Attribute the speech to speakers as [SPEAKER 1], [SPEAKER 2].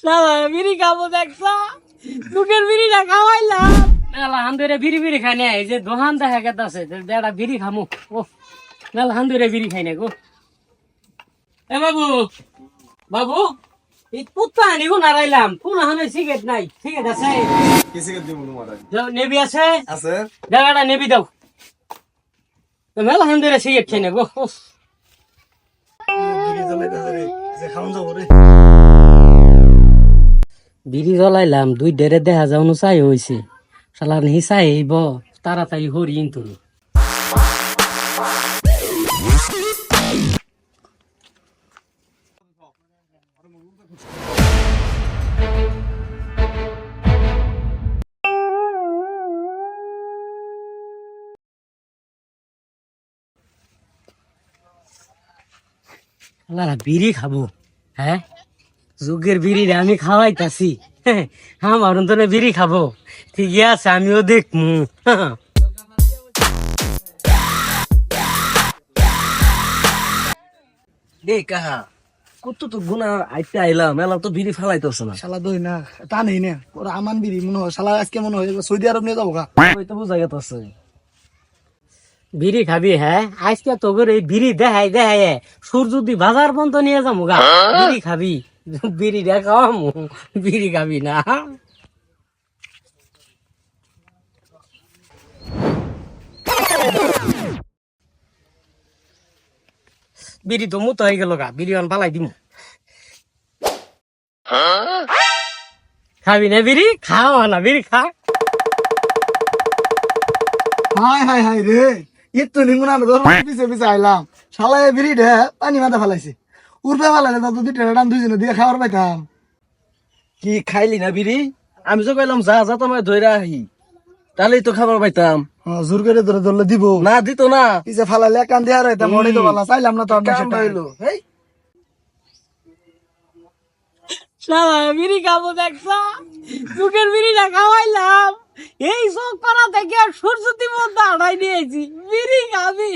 [SPEAKER 1] শালা বিড়ি খাব দেখছা? দুকের বিড়িটা খাওয়াইলাম। মেলা হান্দুরে বিড়ি বিড়ি খাই না এই যে দোহান দেখা গেছে দেড়া বিড়ি খামু। ও মেলা হান্দুরে বিড়ি খাই না গো। এ বাবু বাবু এই পুত্তা আনি গো নারাইলাম কোন হানে সিগারেট নাই সিগারেট আছে?
[SPEAKER 2] কিসে দিব তোমার
[SPEAKER 1] যাও, নেবি আছে?
[SPEAKER 2] আছে।
[SPEAKER 1] জায়গাটা নেবি দাও। তো মেলা হান্দুরে সিগারেট খাই না গো উফ।
[SPEAKER 2] খাওন যাব রে।
[SPEAKER 1] বিড়ি জ্বলাইলাম, দুই ডেরে দেখা যাওনো চাই হয়েছে শালার নি চাই এইব তাড়াতাড়ি হরিণ তুমি বিড়ি খাব হ্যাঁ? যুগের বিড়ি রে আমি খাওয়াইতাছি। আমার অন্তরে বিড়ি খাব। ঠিক আছে আমিও দেখমু।
[SPEAKER 2] দে কাহা কত তো গুনা আইতে আইলাম এলা তো বিড়ি ফালাইতেছ না।
[SPEAKER 3] শালা দই না তা নেই না ওরা আমান বিড়ি মনে হয় শালা আজকে মনে হয় সৌদি আরব নিয়ে যাব গা।
[SPEAKER 2] ওই তো বুঝা গেছে
[SPEAKER 1] বিড়ি খাবি হ্যাঁ? আজকে তোর এই বিড়ি দেখাই দেখাই সূর্য যদি বাজার পর্যন্ত নিয়ে যাব গা। বিড়ি খাবি। বিড়ি দেখামু, বিড়ি খাবি না। বিড়ি তো মুতো হয়ে গেল গা, বিড়ি অন পালাই দিমু। খাবি না বিড়ি? খাও না বিড়ি, খা।
[SPEAKER 3] হাই হাই হাই রে ইয়ে নিমুনা ধর পিছে পিছে আইলাম। শালা এ বিড়ি ঢে পানি মাথা ফেলাইছে। টেরা দাম দুইজনে দিয়ে খাবার পাইতাম।
[SPEAKER 2] কি খাইলি না বিড়ি? আমি তো কইলাম যা যা তোমায় ধইরা আহি। তাহলেই তো খাবার পাইতাম।
[SPEAKER 3] জোর করে ধরে ধরলে দিব।
[SPEAKER 2] না দিত না।
[SPEAKER 3] পিছে ফেলাইলে কান দিয়ে আর হইতাম মনে তো ভালো চাইলাম না তো
[SPEAKER 2] কাম
[SPEAKER 3] সেটা।
[SPEAKER 2] হইল হেই।
[SPEAKER 1] শালা বিড়ি খাব দেখছা? চুকের বিড়িটা খাওয়াইলাম। এই সব করা থেকে সূর্য দিব দাঁড়াই দিয়েছি বিড়ি খাবি।